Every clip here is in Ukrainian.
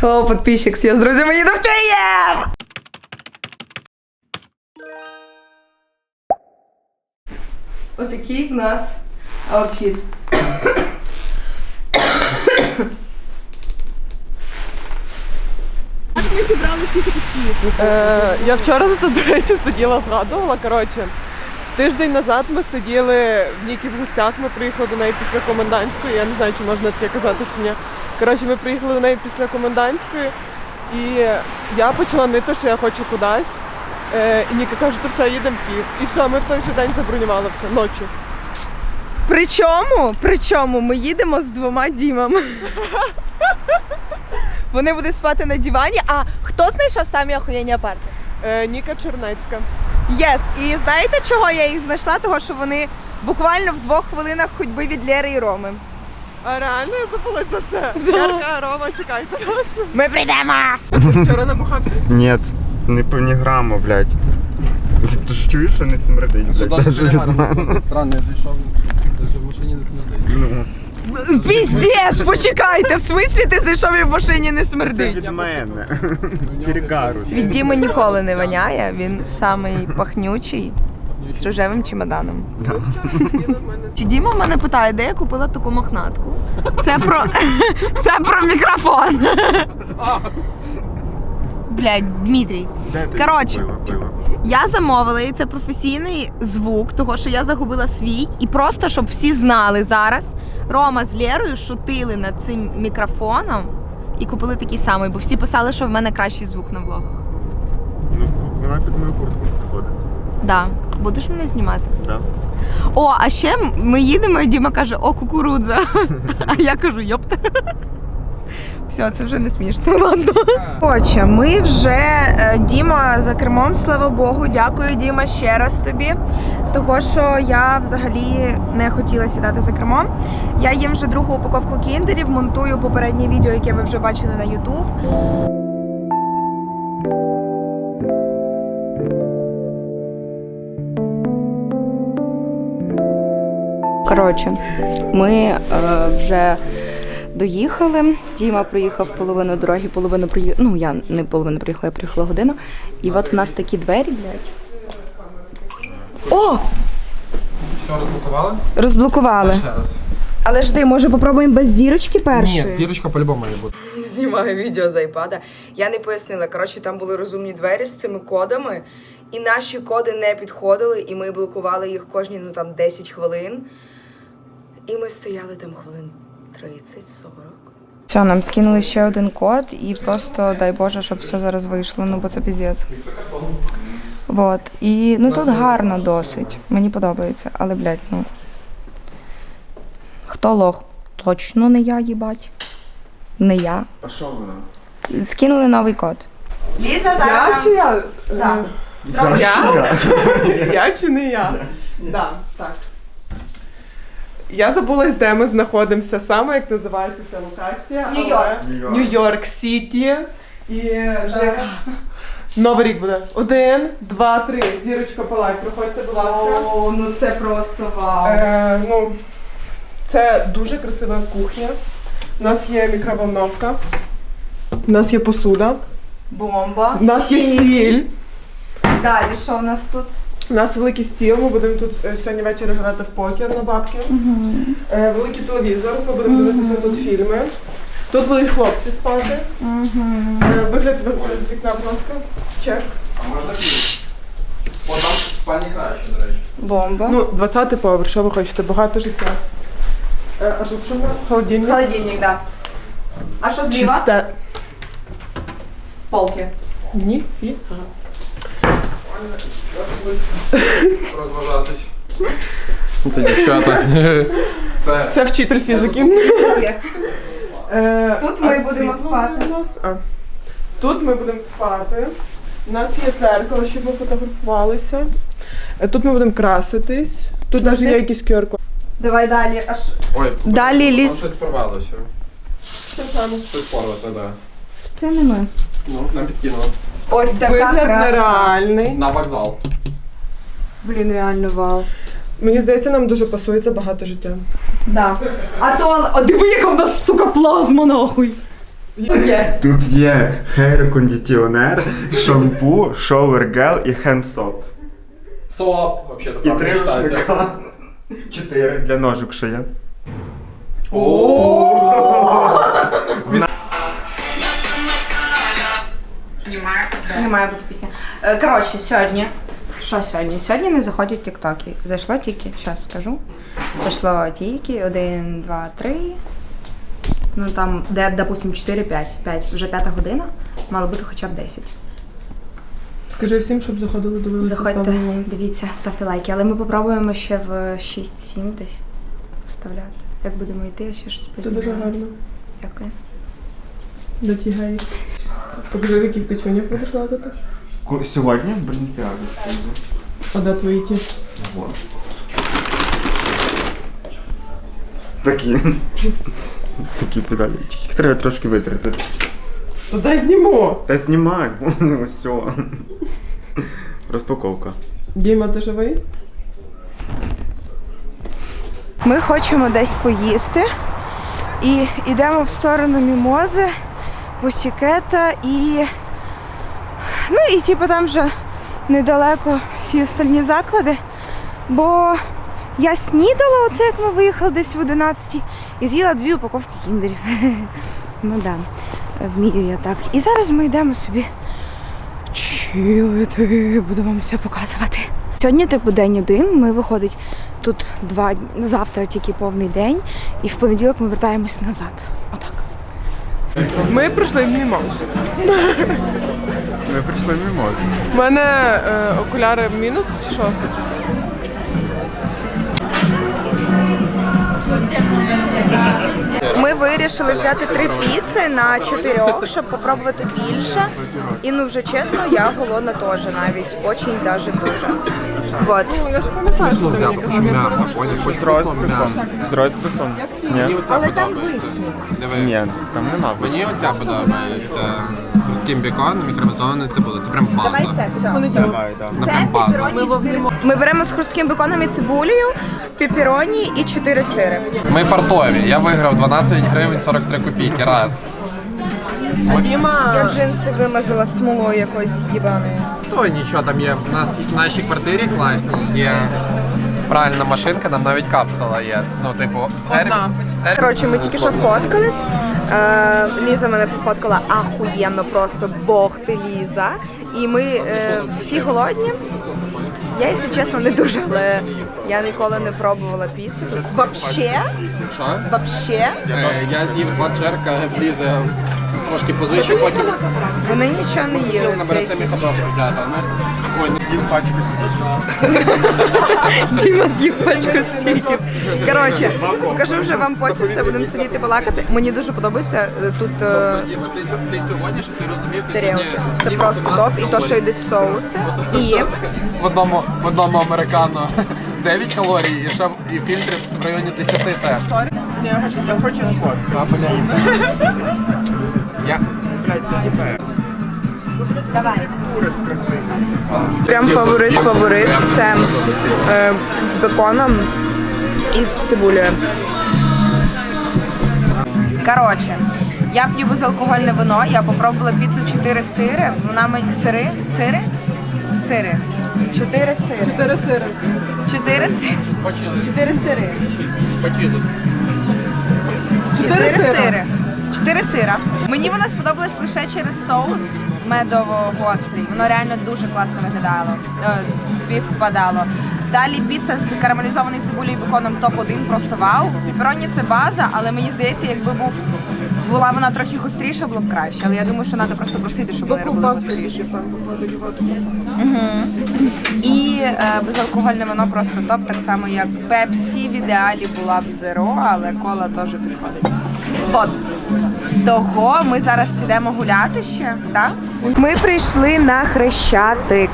Hello, подписчик, я з друзями їду в Київ! Отакий в нас аутфіт. Ми зібралися їхати в Київ. Е, я вчора за до речі сиділа, згадувала. Коротше, тиждень назад ми сиділи в Нікі в гостях. Ми приїхали до неї після комендантської. Я не знаю, чи можна таке казати чи ні. Коротше, ми приїхали до неї після комендантської, і я почала нити, що я хочу кудись. Е, і Ніка каже, то все, їдемо в Київ. І все, ми в той же день забронювали все ночі. Причому, причому ми їдемо з двома дімами. Вони будуть спати на дивані. А хто знайшов самі охуєнні апарти? Е, Ніка Чернецька. Єс. І знаєте, чого я їх знайшла? Того, що вони буквально в двох хвилинах ходьби від Лєри і Роми. А реально я забула за це. Ярка, Рома, чекайте. Ми прийдемо! Вчора набухався. Нет, не по ні блядь. Ти ж чуєш, що не смердить, блядь, Сюди даже ж від мене. Странно, я зайшов, даже в машині не смердить. Ну, Піздець, почекайте, в смислі ти зайшов і в машині не це смердить? від мене. Перегару. Від Діми ніколи не воняє, він самий пахнючий з рожевим чемоданом. Чи Діма в мене питає, де я купила таку мохнатку? Це про це про мікрофон. Блядь, Дмитрій. Коротше. Я замовила і це професійний звук, того що я загубила свій, і просто щоб всі знали зараз. Рома з Лєрою шутили над цим мікрофоном і купили такий самий, бо всі писали, що в мене кращий звук на влогах. Ну, вона під мою куртку підходить. Да, будеш мене знімати? Да. О, а ще ми їдемо, і Діма каже, о, кукурудза. А я кажу, йопта. Все, це вже не смішно. Ладно. Отже, ми вже е, Діма за кермом, слава Богу. Дякую, Діма, ще раз тобі. Того, що я взагалі не хотіла сідати за кермом. Я їм вже другу упаковку кіндерів, монтую попереднє відео, яке ви вже бачили на YouTube. Коротше, ми е, вже доїхали. Діма проїхав половину дороги, половину проїхав. Ну, я не половину проїхала, я проїхала годину. І от в нас такі двері, блядь. О! Все розблокували? Розблокували. Ще раз. Але жди, може попробуємо без зірочки першої? Ні, зірочка по-любому має бути. Знімаю відео з айпада. Я не пояснила. Коротше, там були розумні двері з цими кодами, і наші коди не підходили, і ми блокували їх кожні ну там 10 хвилин. І ми стояли там хвилин 30-40. Все, нам скинули ще один код, і просто дай Боже, щоб все зараз вийшло, ну бо це піздець. Вот. І ну тут гарно досить. Мені подобається, але блядь, ну. Хто лох? Точно не я, їбать. Не я. А що вона? Скинули новий код. Ліза Я чи я? Так. Е, Я? Я чи не я? Да, так. Я забулась, де ми знаходимося саме, як називається ця локація. Нью-Йорк. але- Нью-Йорк Сіті. І ЖК. Новий рік буде. Один, два, три. Зірочка палай. Проходьте, будь ласка. О, ну це просто вау. Е, ну, це дуже красива кухня. У нас є мікроволновка. У нас є посуда. Бомба. У нас є сіль. Далі, що у нас тут? У нас великий стіл, ми будемо тут е, сьогодні ввечері грати в покер на бабки. Е, великий телевізор, ми будемо дивитися тут фільми. Тут будуть хлопці спати. Е, вигляд з вик- з вікна, будь ласка. Чек. А можна піти? О, там в спальні краще, до речі. Бомба. Ну, 20-й поверх, що ви хочете? Багато життя. Е, а тут що в нас? Холодильник. Холодильник, да. А що зліва? Чисте. Полки. Ні. І. Розважатись. Це дівчата. Це Це вчитель фізики. Е, Тут ми а будемо світло спати. у нас? А. Тут ми будемо спати. У нас є зеркало, щоб ми фотографувалися. Е, Тут ми будемо краситись. Тут навіть є якийсь QR-код. Давай далі. Аж Ой, Далі там ліс- щось порвалося. Що саме? Щось порвато, да. це не ми. Ну, нам підкинуло. Ось така Вигляд краса. нереальний. На вокзал. Блін, реально вау. Мені здається, нам дуже пасується багато життя. Да. А то, а диви, яка в нас, сука, плазма, нахуй. Тут є хейр-кондиціонер, шампу, шовер гел і хендсоп. Соап, вообще-то І правильно три читається. рушника. Чотири для ножок ще є. Не має бути пісня. Е, Коротше, сьогодні. Що сьогодні? Сьогодні не заходять тіктоки. Зайшло тільки, зараз скажу. Зайшло тільки один, два, три. Ну там, де, допустим, 4, 5. 5. Вже п'ята година. Мало бути хоча б 10. Скажи всім, щоб заходили, дивилися. Заходьте, ставили лайк. дивіться, ставте лайки. Але ми попробуємо ще в 6-7 десь вставляти. Як будемо йти, я ще щось Це дуже гарно. Дякую. Ті геї. Покажи, в яких ти чунях будеш лазити. Сьогодні в Бальніціаді. А де твої ті? Вот. Такі. Такі педалі. Їх треба трошки витрати. То дай зніму! Та знімай, вон ось цього. Розпаковка. Діма, ти живий? Ми хочемо десь поїсти і йдемо в сторону мімози, бусікета і. Ну і типу там вже недалеко всі остальні заклади. Бо я снідала оце, як ми виїхали десь в 11 і з'їла дві упаковки кіндерів. Ну да, вмію я так. І зараз ми йдемо собі чилити, буду вам все показувати. Сьогодні, типу, день один. Ми виходить тут два завтра тільки повний день, і в понеділок ми вертаємось назад. Отак. Ми прийшли в мімоз. Ми прийшли в мімозу. У мене е, окуляри мінус, чи що? Ми вирішили взяти три піци на чотирьох, щоб попробувати більше. І ну вже чесно, я голодна теж навіть. Очень даже дуже. Вот. Ну, я ж пам'ятаю, що М'ясо, просто- хоч З розписом. м'ясо. З розписом. Мені Ні. оця подобається. Диви. Ні, там нема. Мені оця подобається. Хрустким беконом і цибулею. Це прям база. Давай це все. Давай, да. Ну, прям база. Ми беремо з хрустким беконом і цибулею, пеппероні і чотири сири. Ми фартові. Я виграв 12 гривень 43 копійки. Раз. А Діма, Я джинси вимазала смолою якоюсь їбаною. То нічого там є. У нас в нашій квартирі класній є пральна машинка, нам навіть капсула є. Ну, типу, сервіс. Сервіс- Коротше, ми тільки що фоткались. Е, Ліза мене пофоткала ахуєнно, просто Бог ти Ліза. І ми е, всі голодні. Я, якщо чесно, не дуже, але я ніколи не пробувала піцу. Вообще? Що? Вообще? Е, Я з'їв два черка, Ліза трошки позичив, потім Вони нічого не їли. набере Це якісь... ходовку взяти. ми- Ой, не Їм пачку стільки. Діма з'їв пачку стіків. Коротше, покажу вже вам потім все, будемо сидіти балакати. Мені дуже подобається е, тут е, Діма, ти, сьо- ти сьогодні, щоб ти розумів, ти тарілки. сьогодні Це з'їв просто 18 топ. І то, що йдуть соуси. І В одному, в одному американо 9 калорій і ще в- і фільтри в районі 10 теж. Я хочу, я хочу сфоткати. А, блядь. Я... Блядь, це не давай. Прям фаворит-фаворит. Це е, з беконом і з цибулею. Коротше, я п'ю безалкогольне вино, я попробувала піцу 4 сири. Вона мені сири? Сири? Сири. 4 сири. чотири сири. 4 сири. 4 сири. Чотири Чотири сири. Чотири сира. Мені вона сподобалась лише через соус медово-гострий. Воно реально дуже класно виглядало, е, співпадало. Далі піца з карамелізованою цибулею і беконом топ-1, просто вау. Піпероні це база, але мені здається, якби був була вона трохи гостріша, було б краще. Але я думаю, що треба просто просити, щоб вони робили гостріше. ще там походить у вас. І е, безалкогольне вино просто топ, так само як Пепсі в ідеалі була б зеро, але кола теж підходить. От того ми зараз підемо гуляти ще, так? Ми прийшли на хрещатик.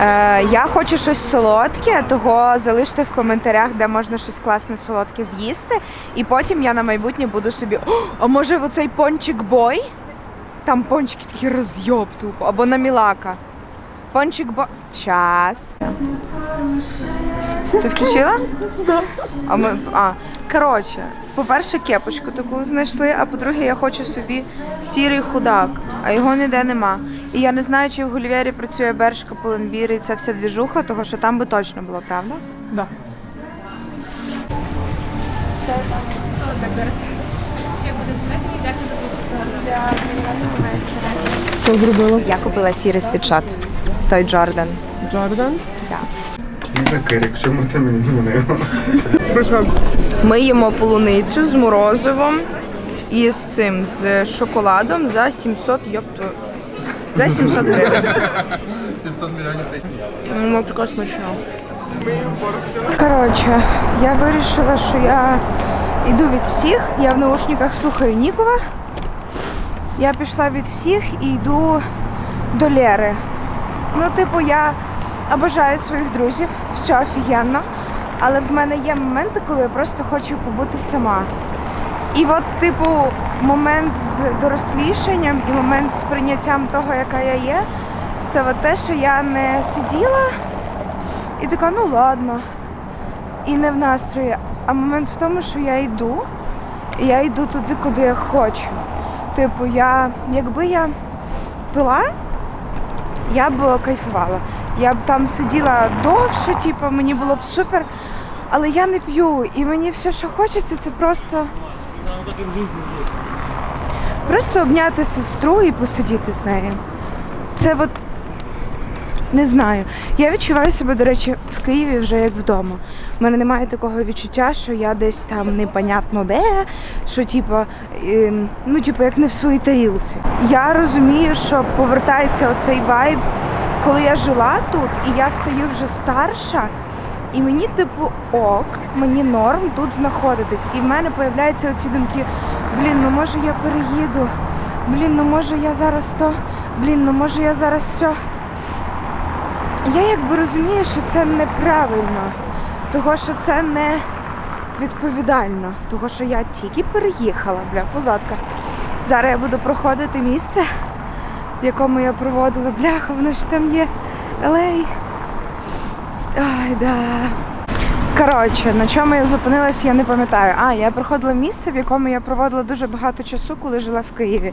Е, я хочу щось солодке, того залиште в коментарях, де можна щось класне солодке з'їсти. І потім я на майбутнє буду собі. О, а може оцей пончик бой? Там пончики такі розйоб тупо, або на мілака. Пончик бо. Час. Ти включила? А ми. А. Коротше, по-перше, кепочку таку знайшли, а по-друге, я хочу собі сірий худак, а його ніде нема. І я не знаю, чи в Гулівері працює Бершка, Пуленбір і ця вся двіжуха, того що там би точно було, правда? Да. Що зробила? Я купила сірий світшот. Той Джордан. Джордан. Ліза Кирик, чому ти мені дзвонила? Прийшов. Ми їмо полуницю з морозивом і з цим з шоколадом за 700 йопту. За 700 гривень. 700 мільйонів тисяч. Ну, така смачна. Коротше, я вирішила, що я йду від всіх. Я в наушниках слухаю Нікова. Я пішла від всіх і йду до Лєри. Ну, типу, я обожаю своїх друзів, все офігенно. Але в мене є моменти, коли я просто хочу побути сама. І от, типу, момент з дорослішанням і момент з прийняттям того, яка я є, це от те, що я не сиділа і така, ну ладно, і не в настрої. А момент в тому, що я йду, і я йду туди, куди я хочу. Типу, я, якби я пила, я б кайфувала. Я б там сиділа довше, типу, мені було б супер. Але я не п'ю, і мені все, що хочеться, це просто. Просто обняти сестру і посидіти з нею. Це от не знаю. Я відчуваю себе, до речі, в Києві вже як вдома. У мене немає такого відчуття, що я десь там непонятно де, що типу, ем, ну, типу, як не в своїй тарілці. Я розумію, що повертається оцей вайб, коли я жила тут, і я стаю вже старша. І мені, типу, ок, мені норм тут знаходитись. І в мене появляються оці думки: блін, ну може я переїду, блін, ну може я зараз то, блін, ну може я зараз все. Я якби розумію, що це неправильно, того що це не відповідально, того що я тільки переїхала, бля, позадка. Зараз я буду проходити місце, в якому я проводила бляха, воно ж там є Елей. Ай, да. Коротше, на чому я зупинилась, я не пам'ятаю. А, я проходила місце, в якому я проводила дуже багато часу, коли жила в Києві.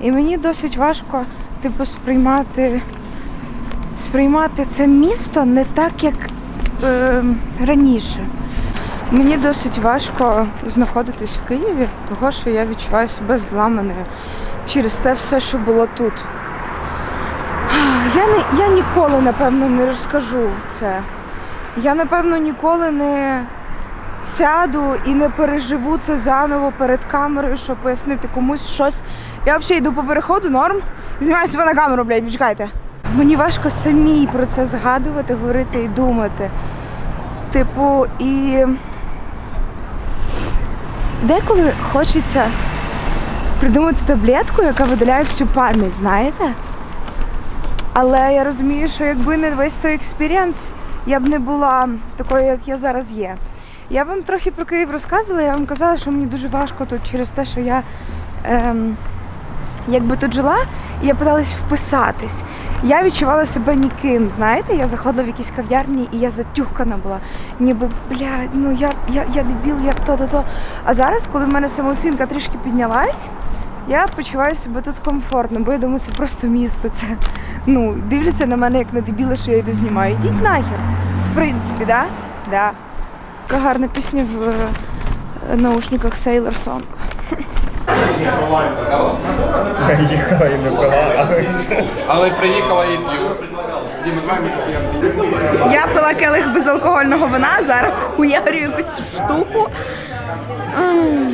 І мені досить важко, типу, сприймати, сприймати це місто не так, як е, раніше. Мені досить важко знаходитись в Києві, того що я відчуваю себе зламаною через те все, що було тут. Я, не, я ніколи, напевно, не розкажу це. Я, напевно, ніколи не сяду і не переживу це заново перед камерою, щоб пояснити комусь щось. Я взагалі йду по переходу, норм. Знімаю себе на камеру, блядь, почекайте. Мені важко самій про це згадувати, говорити і думати. Типу, і деколи хочеться придумати таблетку, яка видаляє всю пам'ять, знаєте? Але я розумію, що якби не весь той експірієнс, я б не була такою, як я зараз є. Я вам трохи про Київ розказувала, я вам казала, що мені дуже важко тут через те, що я ем, якби тут жила, і я питалась вписатись. Я відчувала себе ніким, знаєте, я заходила в якісь кав'ярні і я затюхкана була. Ніби, бля, ну я, я, я дебіл, я то-то-то. А зараз, коли в мене самооцінка трішки піднялась, я почуваю себе тут комфортно, бо я думаю, це просто місто. Це ну дивляться на мене як на дебіла, що я йду знімаю. Йдіть нахер. В принципі, да? Да. Така гарна пісня в е, наушниках Sailor Song. Я їхала і не пила, але приїхала і п'ю. Я пила келих безалкогольного вина, зараз хуярю якусь штуку. М.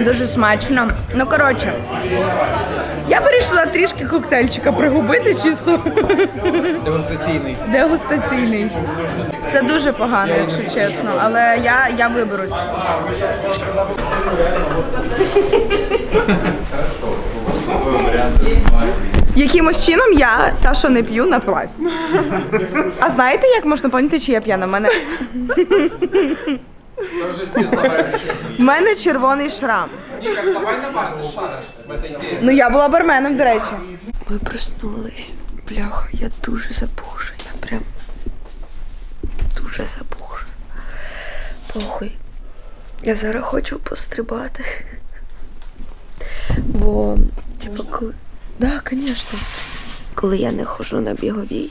Дуже смачно. Ну коротше, я вирішила трішки коктейльчика пригубити чисто Дегустаційний. дегустаційний. Це дуже погано, якщо чесно, але я, я виберусь. Якимось чином я, та що не п'ю, напилась. А знаєте, як можна поняти, чи я п'яна? Мене Це вже всі знають. В мене червоний шрам. Ніка, вставай на бар, ти шариш. В этой теме. Ну я була барменом, до речі. Ми проснулись. Бляха, я дуже запухша. Я прям дуже запухша. Похуй. Я зараз хочу пострибати. Бо, типу, коли. Да, звісно. Коли я не ходжу на біговій,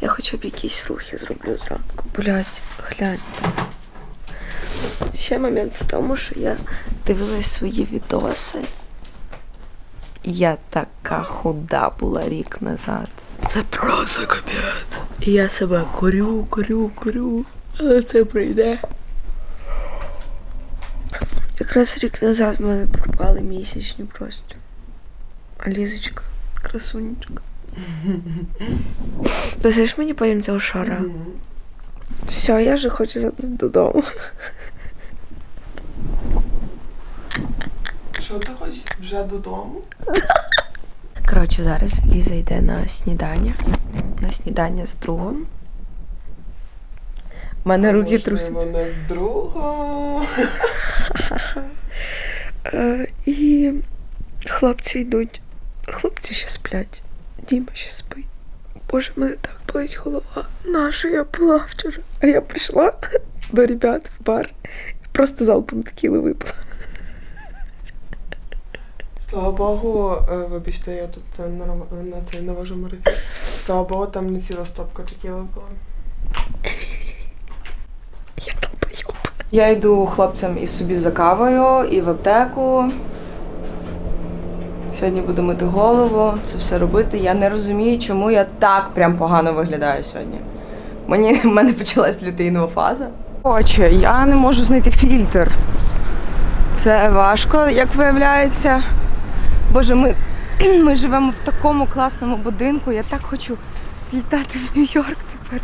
я хоча б якісь рухи зроблю зранку. Блять, гляньте. Ще момент в тому, що я дивилась свої відоси. Я така худа була рік назад. Це просто капець. І я себе корю, корю, корю, але це прийде. Якраз рік назад в мене пропали місячні просто. А Лізочка, красунечка. Досиш мені потім цього шара? Все, я вже хочу зараз додому. Що ти хочеш вже додому? Коротше, зараз Ліза йде на снідання. На снідання з другом. У мене руки трусяться. Мене з другом. Е, і хлопці йдуть. Хлопці ще сплять. Діма ще спить. Боже, мене так болить голова. Наша я була вчора. А я прийшла до ребят в бар. Просто залпом текіли випила. Слава Богу, е, вибачте, я тут це на, на цей навожу марафін. Слава Богу, там не ціла стопка текіли була. Я йду хлопцям і собі за кавою, і в аптеку. Сьогодні буду мити голову, це все робити. Я не розумію, чому я так прям погано виглядаю сьогодні. Мені в мене почалась лютeinова фаза. Отже, я не можу знайти фільтр. Це важко, як виявляється. Боже, ми, ми живемо в такому класному будинку. Я так хочу злітати в Нью-Йорк тепер.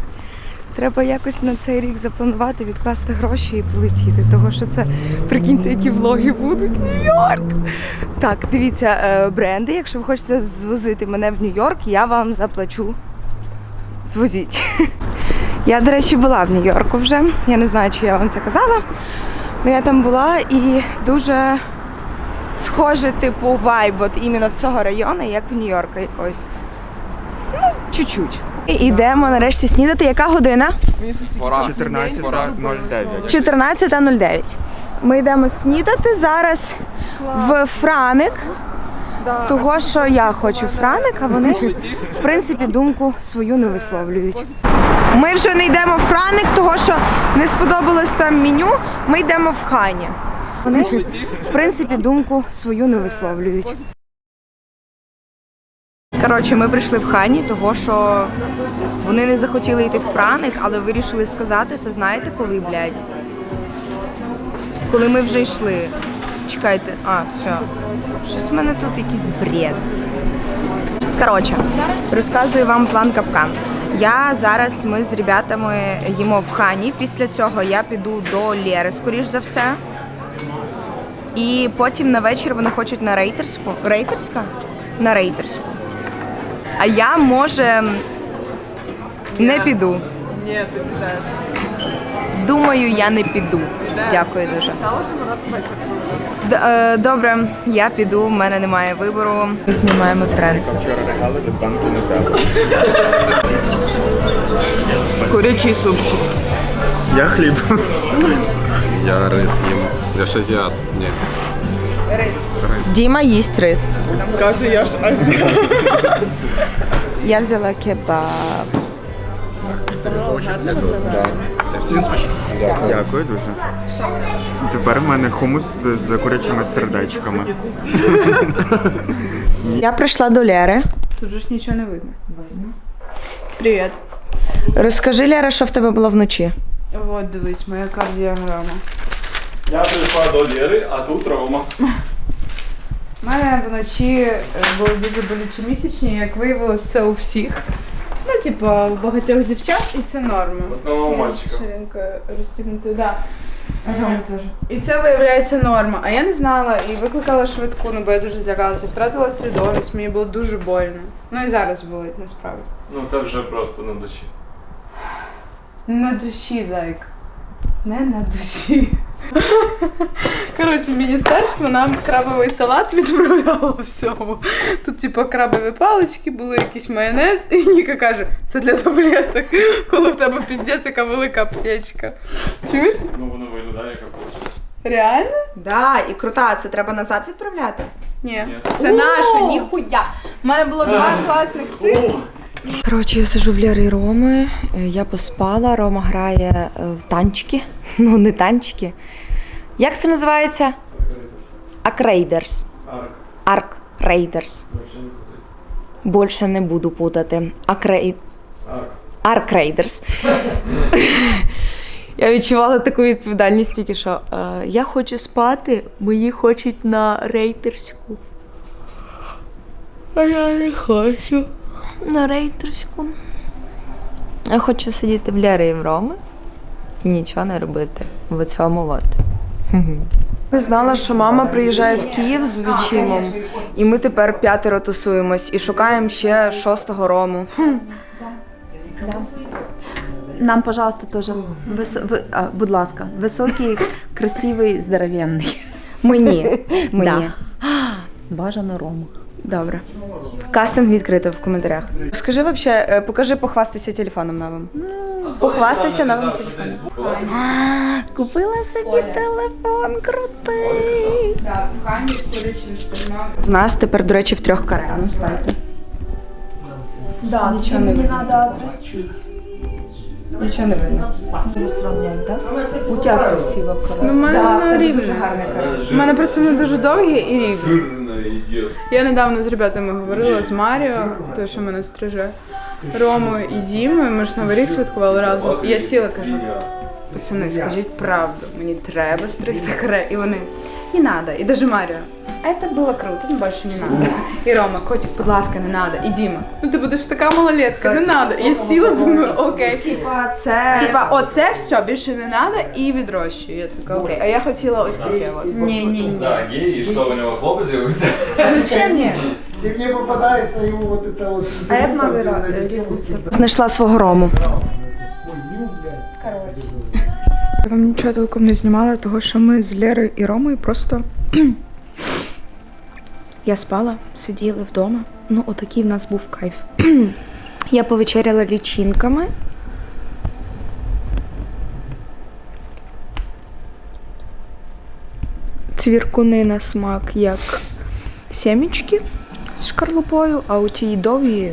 Треба якось на цей рік запланувати, відкласти гроші і полетіти. Того що це прикиньте, які влоги будуть. Нью-Йорк! Так, дивіться, е, бренди. Якщо ви хочете звозити мене в Нью-Йорк, я вам заплачу. Звозіть. Я, до речі, була в Нью-Йорку вже. Я не знаю, чи я вам це казала. Але я там була і дуже схоже, типу, вайб от іменно в цього району, як в Нью-Йорка якогось. Ну, чуть-чуть. І йдемо нарешті снідати. Яка година? 14.09. 14.09. Ми йдемо снідати зараз в Франик. Того, що я хочу Франик, а вони, в принципі, думку свою не висловлюють. Ми вже не йдемо в Франик, того що не сподобалось там меню. Ми йдемо в хані. Вони, в принципі, думку свою не висловлюють. Коротше, ми прийшли в хані, того що вони не захотіли йти в Франик, але вирішили сказати це, знаєте, коли, блядь? Коли ми вже йшли. Чекайте, а, все. Щось в мене тут якийсь бред. Коротше, розказую вам план капкан. Я зараз ми з ребятами їмо в хані. Після цього я піду до Лєри, скоріш за все. І потім на вечір вони хочуть на рейтерську. Рейтерська? На рейтерську. А я може не піду. Ні, ти підеш. Думаю, я не піду. Дякую дуже. Д- е, добре, я піду, в мене немає вибору. Знімаємо тренд. Вчора регали від банку Нутелла. Курячий супчик. Я хліб. Я рис їм. Я ж азіат. Ні. Діма їсть рис. Каже, я ж азіат. Я взяла кебаб. Це всім смішу. Дякую. Дякую дуже. Тепер в мене хумус з з курячими сердечками. Я прийшла до Лєри. Тут же ж нічого не видно. Видно. Привіт. Розкажи, Лєра, що в тебе було вночі. От дивись, моя кардіограма. Я прийшла до Лєри, а тут Рома. У мене вночі е, були дуже болючі місячні, як виявилось, це у всіх. Ну, типа, у багатьох дівчат, і це норма. В основному мальчика. Ширинка да. Ага. І це виявляється норма. А я не знала і викликала швидку, ну бо я дуже злякалася, втратила свідомість, мені було дуже больно. Ну і зараз болить насправді. Ну це вже просто на душі. На душі, зайк. Не на душі. Коротше, міністерство нам крабовий салат відправляло всьому. Тут, типу, крабові палички, були якийсь майонез, і Ніка каже, це для таблеток, коли в тебе піздець, яка велика аптечка. Чуєш? Ну воно виглядає як апостол. Реально? Да, і крута, це треба назад відправляти. Ні. Ні. Це наше, ніхуя. У мене було два класних цих. Коротше, я сижу в Лєри Роми, е, я поспала, Рома грає е, в танчики. Ну, не танчики. Як це називається? Акрейдерс. Арк Рейдерс. Більше не буду путати. Арк Рейдерс. Я відчувала таку відповідальність тільки що. е, Я хочу спати, мої хочуть на рейдерську. А я не хочу на рейдерську. Я хочу сидіти в Лєри і в Роми і нічого не робити в цьому от. Не знала, що мама приїжджає в Київ з відчимом, і ми тепер п'ятеро тусуємось і шукаємо ще шостого рому. Нам, пожалуйста, тоже. Вис... ви- а, будь ласка, високий, красивий, здоровенний. Мені. Мені. Бажано рому. Добре. Кастинг відкрито в коментарях. Скажи вообще, е, покажи, похвастайся телефоном новим. Похвастайся новим телефоном. Купила собі телефон крутий. В нас тепер, до речі, в трьох каре. Ну. Да, Нічого не треба. Нічого не видно. Сравнять, да? У тебя красиво Ну, в мене Да, в тебе дуже гарне каре. У мене просто не дуже довгі і рівні. Я недавно з ребятами говорила з Маріо, той, що мене стриже, Ромою і Дімою. Ми ж Новий рік святкували разом. І я сіла кажу, пацани, скажіть правду, мені треба стригти каре. І вони не надо. І даже Маріо. Це було круто, ну більше не надо. І Рома, котик, будь ласка, не надо. І Діма, ну ти будеш така малолетка, не надо. Я сіла, думаю, окей. Типа, це. Типа, оце все більше не надо і відрощую. Я така, окей. А я хотіла ось таке от. Ні, ні, ні. Да, гей, і що у нього хлопець з'явився? Зачем мені? И мне попадается его вот это вот... А як новий раз? Знайшла свого рому. Ой, блядь. Я вам нічого толком не знімала, того що ми з Лєрою і Ромою просто. Я спала, сиділи вдома. Ну, отакий в нас був кайф. Я повечеряла лічинками. Цвіркуни на смак як семічки з шкарлупою, а у тій довгі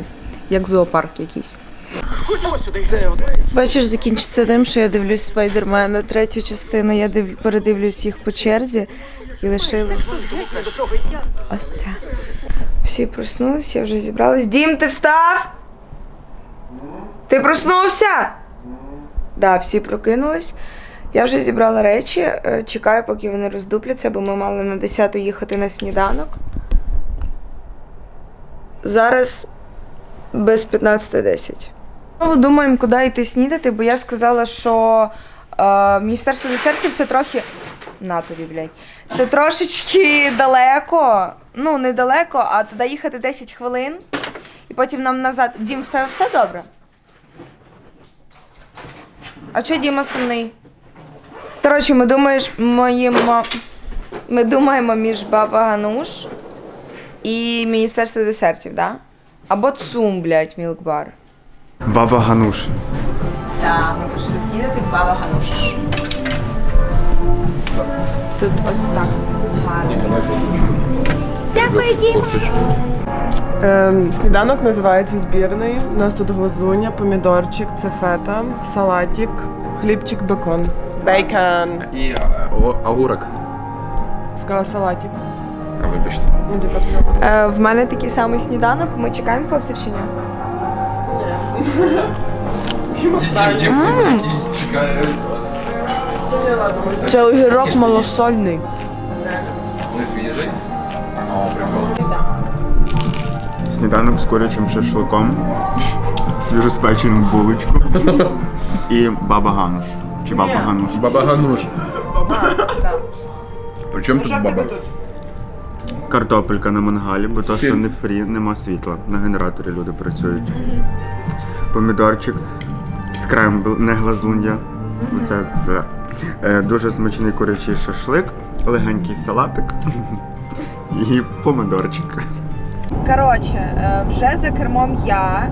як зоопарк якийсь. Вечір закінчиться тим, що я дивлюсь Спайдермена третю частину. Я див... передивлюсь їх по черзі і лишилась. Ось це. Всі проснулись, я вже зібралась. Дім, ти встав? Ти проснувся? Да, всі прокинулись. Я вже зібрала речі, е, чекаю, поки вони роздупляться, бо ми мали на 10 їхати на сніданок. Зараз без 15.10. Знову думаємо, куди йти снідати, бо я сказала, що е, Міністерство десертів це трохи. На тобі, блядь. Це трошечки далеко. Ну, не далеко, а туди їхати 10 хвилин. І потім нам назад. Дім, в тебе все добре? А чого Діма сумний? Коротше, ми думаєш, моїмо... ми думаємо між баба Гануш і Міністерство десертів, да? Або ЦУМ, блядь, мілкбар. Баба Гануш. Так, ми пішли снідати баба Гануш. Тут ось так гарно. Ем, сніданок називається збірний. У нас тут глазуня, помідорчик, це фета, салатик, хлібчик, бекон. Бейкон. І огурок. Сказала салатик. А вибачте. Ну, типа, в. Е, в мене такий самий сніданок. Ми чекаємо хлопців чи ні? чекає. Це огірок малосольний. Не свіжий. О, прикол. Сніданок з курячим шашликом, свіжоспечену булочку і баба Гануш. Чи баба Гануш? Баба Гануш. Причому тут баба? Картопелька на мангалі, бо то, що не фрі, нема світла. На генераторі люди працюють. Помідорчик, скрембл, не глазунья. Це, Дуже смачний курячий шашлик, легенький салатик і помидорчик. Коротше, е, вже за кермом я.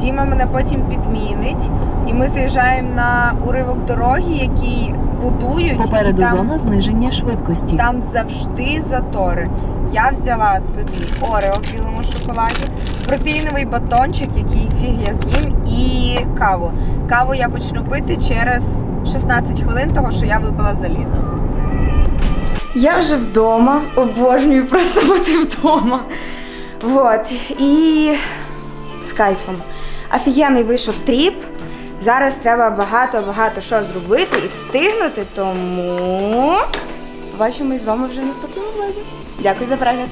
Діма мене потім підмінить, і ми заїжджаємо на уривок дороги, який будують. Попереду і там, зона зниження швидкості. там завжди затори. Я взяла собі орео в білому шоколаді, протеїновий батончик, який фіг я з'їм, і каву. Каву я почну пити через 16 хвилин, того що я випила залізо. Я вже вдома, обожнюю просто бути вдома. Вот. І з кайфом. Офігенний вийшов тріп. Зараз треба багато-багато що зробити і встигнути, тому побачимось з вами вже в наступному влозі. Дякую за перегляд.